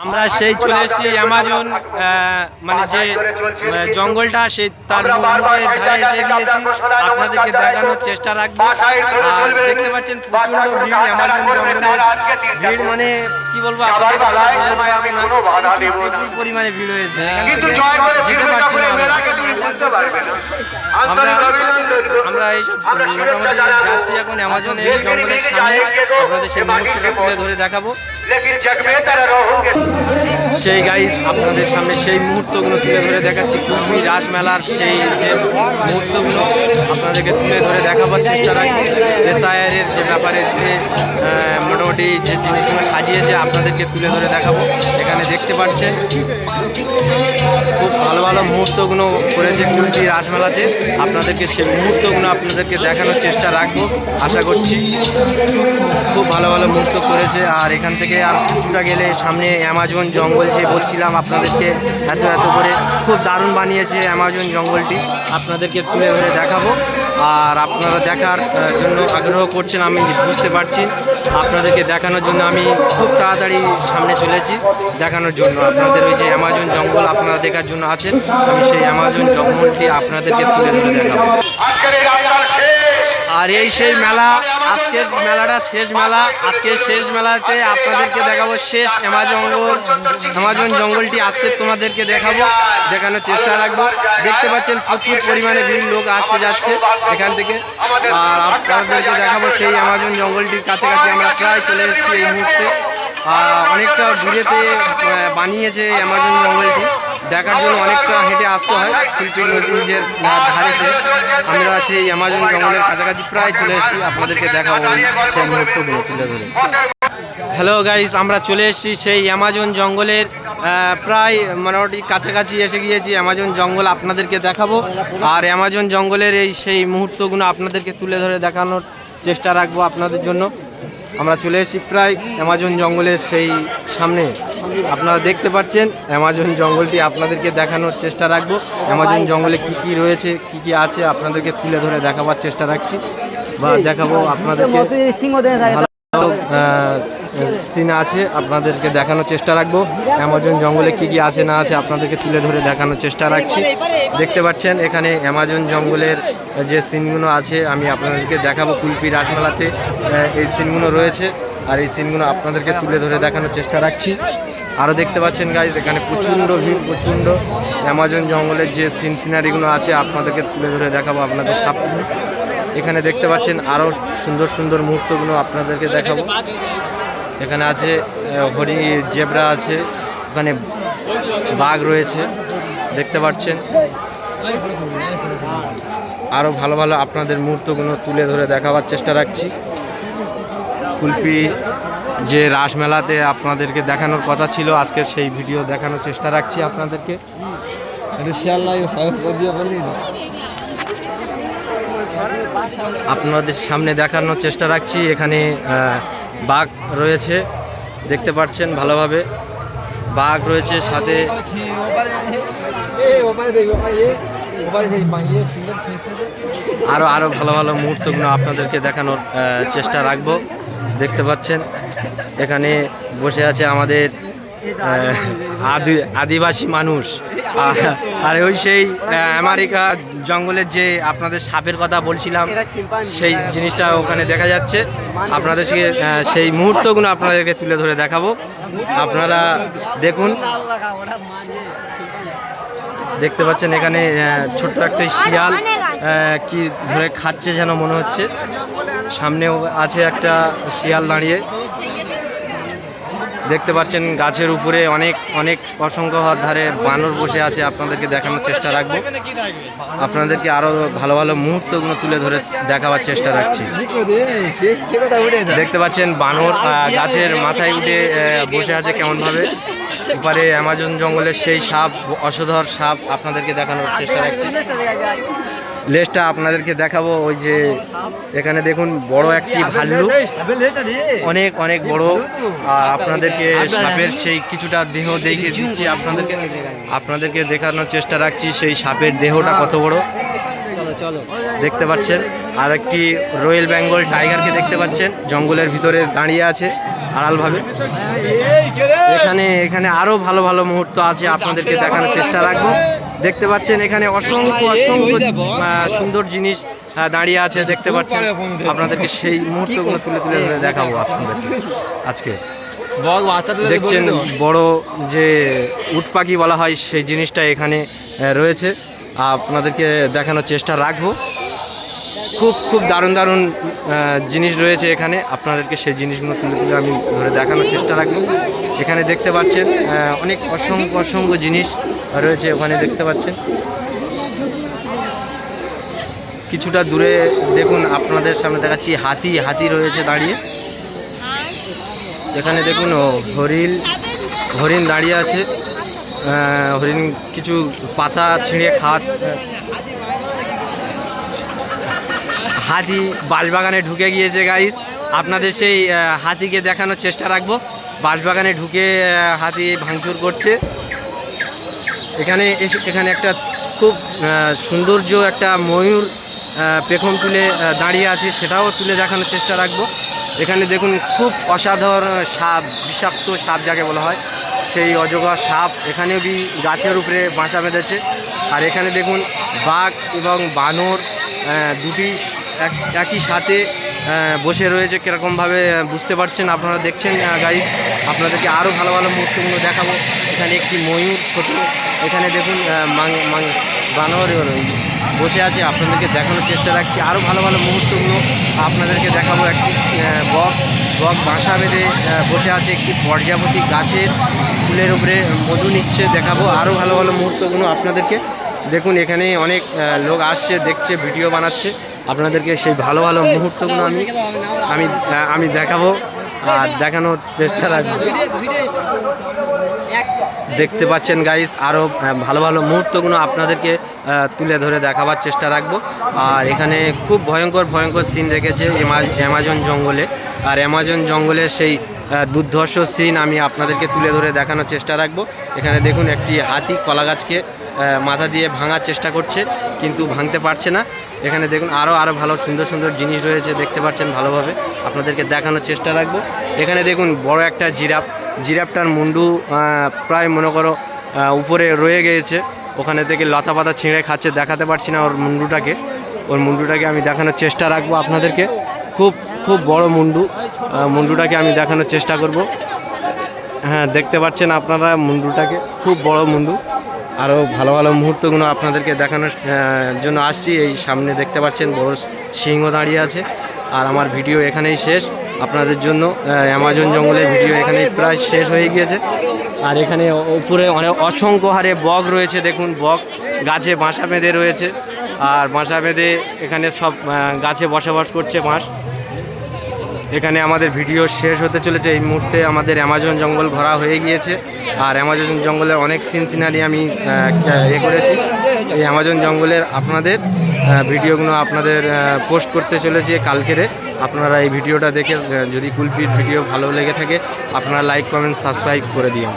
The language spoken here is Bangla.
আমরা সেই চলে এসেছি অ্যামাজন মানে যে জঙ্গলটা সেই তার ধারে এসে গিয়েছি। আপনাদেরকে দেখানোর চেষ্টা রাখব। আর দেখতে পাচ্ছেন প্রচণ্ড ভিড় অ্যামাজন জঙ্গলের ভিড় মানে কি বলব আপনাদেরকে বোঝাতে পারব প্রচুর প্রচুর পরিমাণে ভিড় হয়েছে যেতে পারছি না আমরা। আমরা এইসব মোটামুটি যাচ্ছি এখন অ্যামাজনের ধীরে জঙ্গলের সামনে। আপনাদের সেই মুহূর্তটা সে তুলে। ধরে দেখাবো। সেই গাইজ আপনাদের সামনে সেই মুহূর্তগুলো তুলে ধরে দেখাচ্ছি। কুর্মি রাসমেলার সেই যে মুহূর্তগুলো আপনাদেরকে তুলে ধরে দেখাবার চেষ্টা রাখি। এসআইআরের যে ব্যাপারে যে মোটামুটি যে জিনিসগুলো সাজিয়েছে, আপনাদেরকে তুলে ধরে দেখাবো। এখানে দেখতে পাচ্ছেন। মুহূর্তগুলো করেছে কুর্মি রাসমেলাতে। আপনাদেরকে সেই মুহূর্তগুলো আপনাদেরকে দেখানোর চেষ্টা রাখব। আশা করছি খুব ভালো ভালো মুহূর্ত করেছে। আর এখান থেকে আর কিছুটা গেলে সামনে অ্যামাজন জঙ্গল যে বলছিলাম আপনাদেরকে, এত এত করে খুব দারুণ বানিয়েছে অ্যামাজন জঙ্গলটি। আপনাদেরকে তুলে ধরে দেখাবো। আর আপনারা দেখার জন্য আগ্রহ করছেন আমি বুঝতে পারছি। আপনাদেরকে দেখানোর জন্য আমি খুব তাড়াতাড়ি সামনে চলেছি দেখানোর জন্য। আপনাদের ওই যে অ্যামাজন জঙ্গল আপনারা দেখার জন্য আছেন আমি সেই অ্যামাজন জঙ্গলটি আপনাদেরকে তুলে ধরে দেখাবো। আর এই সেই মেলা আজকের মেলাটা শেষ মেলা আজকের শেষ মেলাতে আপনাদেরকে দেখাবো শেষ অ্যামাজন অ্যামাজন জঙ্গলটি আজকে তোমাদেরকে দেখাবো দেখানোর চেষ্টা রাখব। দেখতে পাচ্ছেন প্রচুর পরিমাণে ভিড় লোক আসছে যাচ্ছে এখান থেকে। আর আপনাদেরকে দেখাবো সেই অ্যামাজন জঙ্গলটির কাছাকাছি আমরা প্রায় চলে এসেছি এই মুহূর্তে। অনেকটা দূরেতে বানিয়েছে অ্যামাজন জঙ্গলটি। দেখার জন্য অনেকটা হেঁটে আসতে হয় নদীর ধারেতে। আমরা সেই অ্যামাজন জঙ্গলের কাছাকাছি প্রায় চলে এসেছি। আপনাদেরকে দেখাবো সেই মুহূর্তগুলো তুলে ধরে। হ্যালো গাইস আমরা চলে এসেছি সেই অ্যামাজন জঙ্গলের প্রায় মোটামুটি কাছাকাছি এসে গিয়েছি অ্যামাজন জঙ্গল আপনাদেরকে দেখাবো। আর অ্যামাজন জঙ্গলের এই সেই মুহূর্তগুলো আপনাদেরকে তুলে ধরে দেখানোর চেষ্টা রাখব আপনাদের জন্য। আমরা চলে এসেছি প্রায় অ্যামাজন জঙ্গলের সেই সামনে। আপনারা দেখতে পাচ্ছেন অ্যামাজন জঙ্গলটি আপনাদেরকে দেখানোর চেষ্টা রাখব। অ্যামাজন জঙ্গলে কি কি রয়েছে কি কি আছে আপনাদেরকে তুলে ধরে দেখাবার চেষ্টা রাখছি বা দেখাবো আপনাদেরকে। সিন আছে, আপনাদেরকে দেখানোর চেষ্টা রাখব। অ্যামাজন জঙ্গলে কি কি আছে না আছে আপনাদেরকে তুলে ধরে দেখানোর চেষ্টা রাখছি। দেখতে পাচ্ছেন, এখানে অ্যামাজন জঙ্গলের যে সিনগুলো আছে, আমি আপনাদেরকে দেখাবো কুলপি রাসমেলাতে এই সিনগুলো রয়েছে। আর এই সিনগুলো আপনাদেরকে তুলে ধরে দেখানোর চেষ্টা রাখছি। আরও দেখতে পাচ্ছেন গাইজ এখানে প্রচণ্ড ভিড়, প্রচণ্ড। অ্যামাজন জঙ্গলের যে সিন, সিনারিগুলো আছে, আপনাদেরকে তুলে ধরে দেখাবো আপনাদের সামনে। এখানে দেখতে পাচ্ছেন আরও সুন্দর সুন্দর মুহূর্তগুলো আপনাদেরকে দেখাবো। এখানে আছে হরি জেব্রা আছে, ওখানে বাঘ রয়েছে, দেখতে পাচ্ছেন। আরও ভালো ভালো আপনাদের মুহূর্তগুলো তুলে ধরে দেখাবার চেষ্টা রাখছি। কুলপি যে রাসমেলাতে আপনাদেরকে দেখানোর কথা ছিল, আজকে সেই ভিডিও দেখানোর চেষ্টা রাখছি আপনাদেরকে। আপনাদের সামনে দেখানোর চেষ্টা রাখছি, এখানে বাঘ রয়েছে, দেখতে পাচ্ছেন ভালোভাবে। বাঘ রয়েছে সাথে। আরও আরও ভালো ভালো মুহূর্তগুলো আপনাদেরকে দেখানোর চেষ্টা রাখব। দেখতে পাচ্ছেন, এখানে বসে আছে আমাদের আদি, আদিবাসী মানুষ। আর ওই সেই আমেরিকা জঙ্গলের যে আপনাদের সাপের কথা বলছিলাম, সেই জিনিসটা ওখানে দেখা যাচ্ছে। আপনাদের সেই মুহূর্তগুলো আপনাদেরকে তুলে ধরে দেখাবো। আপনারা দেখুন। দেখতে পাচ্ছেন এখানে ছোট্ট একটা শিয়াল কি ধরে খাচ্ছে যেন মনে হচ্ছে। সামনেও আছে একটা শিয়াল দাঁড়িয়ে। দেখতে পাচ্ছেন গাছের উপরে অনেক অনেক অসংখ্য হাত ধারে বানর বসে আছে, আপনাদেরকে দেখানোর চেষ্টা রাখব। আপনাদেরকে আরও ভালো ভালো মুহূর্তগুলো তুলে ধরে দেখাবার চেষ্টা রাখছি। দেখতে পাচ্ছেন বানর গাছের মাথায় উঠে বসে আছে কেমনভাবে। এপারে অ্যামাজন জঙ্গলের সেই সাপ অসধর সাপ আপনাদেরকে দেখানোর চেষ্টা রাখছি। লেজটা আপনাদেরকে দেখাবো, ওই যে এখানে দেখুন বড় একটি ভাল্লুক। অনেক অনেক বড়। আর আপনাদেরকে সাপের সেই কিছুটা দেহ দেখে দিচ্ছি, আপনাদেরকে আপনাদেরকে দেখানোর চেষ্টা রাখছি, সেই সাপের দেহটা কত বড়। দেখতে পাচ্ছেন আর একটি রয়্যাল বেঙ্গল টাইগারকে দেখতে পাচ্ছেন, জঙ্গলের ভিতরে দাঁড়িয়ে আছে আড়ালভাবে। এখানে এখানে আরও ভালো ভালো মুহূর্ত আছে, আপনাদেরকে দেখানোর চেষ্টা রাখব। দেখতে পাচ্ছেন এখানে অসংখ্য অসংখ্য সুন্দর জিনিস দাঁড়িয়ে আছে দেখতে পাচ্ছেন। আপনাদেরকে সেই মুহূর্তগুলো তুলে তুলে ধরে দেখাবো আপনাদেরকে আজকে দেখছেন বড় যে উট পাখি বলা হয় সেই জিনিসটা এখানে রয়েছে। আপনাদেরকে দেখানোর চেষ্টা রাখব। খুব খুব দারুণ দারুণ জিনিস রয়েছে এখানে। আপনাদেরকে সেই জিনিসগুলো তুলে তুলে আমি ধরে দেখানোর চেষ্টা রাখব। এখানে দেখতে পাচ্ছেন অনেক অসংখ্য অসংখ্য জিনিস রয়েছে ওখানে দেখতে পাচ্ছেন। কিছুটা দূরে দেখুন, আপনাদের সামনে দেখাচ্ছি, হাতি হাতি রয়েছে দাঁড়িয়ে। এখানে দেখুন হরিণ হরিণ দাঁড়িয়ে আছে। হরিণ কিছু পাতা ছিঁড়ে খাওয়া হাতি বাঁশবাগানে ঢুকে গিয়েছে গাইস আপনাদের সেই হাতিকে দেখানোর চেষ্টা রাখব। বাঁশবাগানে ঢুকে হাতি ভাঙচুর করছে। এখানে এখানে একটা খুব সৌন্দর্য, একটা ময়ূর পেখম তুলে দাঁড়িয়ে আছে, সেটাও তুলে দেখানোর চেষ্টা রাখব। এখানে দেখুন, খুব অসাধারণ সাপ, বিষাক্ত সাপ যাকে বলা হয়, সেই অজগর সাপ এখানেও বি গাছের উপরে বাসা বেঁধেছে। আর এখানে দেখুন, বাঘ এবং বানর দুটি একই সাথে বসে রয়েছে কীরকমভাবে বুঝতে পারছেন আপনারা দেখছেন গাইস আপনাদেরকে আরও ভালো ভালো মুহূর্তগুলো দেখাবো। এখানে একটি ময়ূর ছোট। এখানে দেখুন বানর বসে আছে, আপনাদেরকে দেখানোর চেষ্টা রাখছি। আরও ভালো ভালো মুহূর্তগুলো আপনাদেরকে দেখাবো। একটি বক বক বাসা বেঁধে বসে আছে একটি পর্যাপতি গাছের ফুলের উপরে মধু নিচ্ছে, দেখাবো। আরও ভালো ভালো মুহূর্তগুলো আপনাদেরকে। দেখুন, এখানে অনেক লোক আসছে, দেখছে, ভিডিও বানাচ্ছে। আপনাদেরকে সেই ভালো ভালো মুহূর্তগুলো আমি আমি আমি দেখাবো আর দেখানোর চেষ্টা রাখব। দেখতে পাচ্ছেন গাইস আরও ভালো ভালো মুহূর্তগুলো আপনাদেরকে তুলে ধরে দেখাবার চেষ্টা রাখব। আর এখানে খুব ভয়ঙ্কর ভয়ঙ্কর সিন রেখেছে অ্যামাজন জঙ্গলে। আর অ্যামাজন জঙ্গলের সেই দুর্ধর্ষ সিন আমি আপনাদেরকে তুলে ধরে দেখানোর চেষ্টা রাখব। এখানে দেখুন একটি হাতি কলা গাছকে মাথা দিয়ে ভাঙার চেষ্টা করছে। কিন্তু ভাঙতে পারছে না। এখানে দেখুন আরও আরও ভালো সুন্দর সুন্দর জিনিস রয়েছে, দেখতে পাচ্ছেন ভালোভাবে। আপনাদেরকে দেখানোর চেষ্টা রাখব। এখানে দেখুন বড় একটা জিরাফ। জিরাফটার মুন্ডু প্রায় মনে করো উপরে রয়ে গিয়েছে। ওখানে থেকে লতা পাতা ছিঁড়ে খাচ্ছে, দেখাতে পারছি না ওর মুন্ডুটাকে। ওর মুন্ডুটাকে আমি দেখানোর চেষ্টা রাখব আপনাদেরকে। খুব খুব বড় মুন্ডু। মুন্ডুটাকে আমি দেখানোর চেষ্টা করব। হ্যাঁ দেখতে পাচ্ছেন আপনারা মুন্ডুটাকে। খুব বড় মুন্ডু। আরও ভালো ভালো মুহূর্তগুলো আপনাদেরকে দেখানোর জন্য আসছি। এই সামনে দেখতে পাচ্ছেন বড় সিংহ দাঁড়িয়ে আছে। আর আমার ভিডিও এখানেই শেষ। আপনাদের জন্য অ্যামাজন জঙ্গলের ভিডিও এখানে প্রায় শেষ হয়ে গিয়েছে। আর এখানে উপরে অনেক অসংখ্য হারে বক রয়েছে, দেখুন বক। গাছে বাসা বেঁধে রয়েছে। আর বাসা বেঁধে এখানে সব গাছে বসবাস করছে বাঁশ। এখানে আমাদের ভিডিও শেষ হতে চলেছে। এই মুহূর্তে আমাদের অ্যামাজন জঙ্গল ভরা হয়ে গিয়েছে। আর অ্যামাজন জঙ্গলের অনেক সিন সিনারি আমি ইয়ে করেছি। এই অ্যামাজন জঙ্গলের আপনাদের ভিডিওগুলো আপনাদের পোস্ট করতে চলেছি কালকেরে। আপনারা এই ভিডিওটা দেখে যদি কুলপির ভিডিও ভালো লেগে থাকে, আপনারা লাইক, কমেন্ট, সাবস্ক্রাইব করে দিন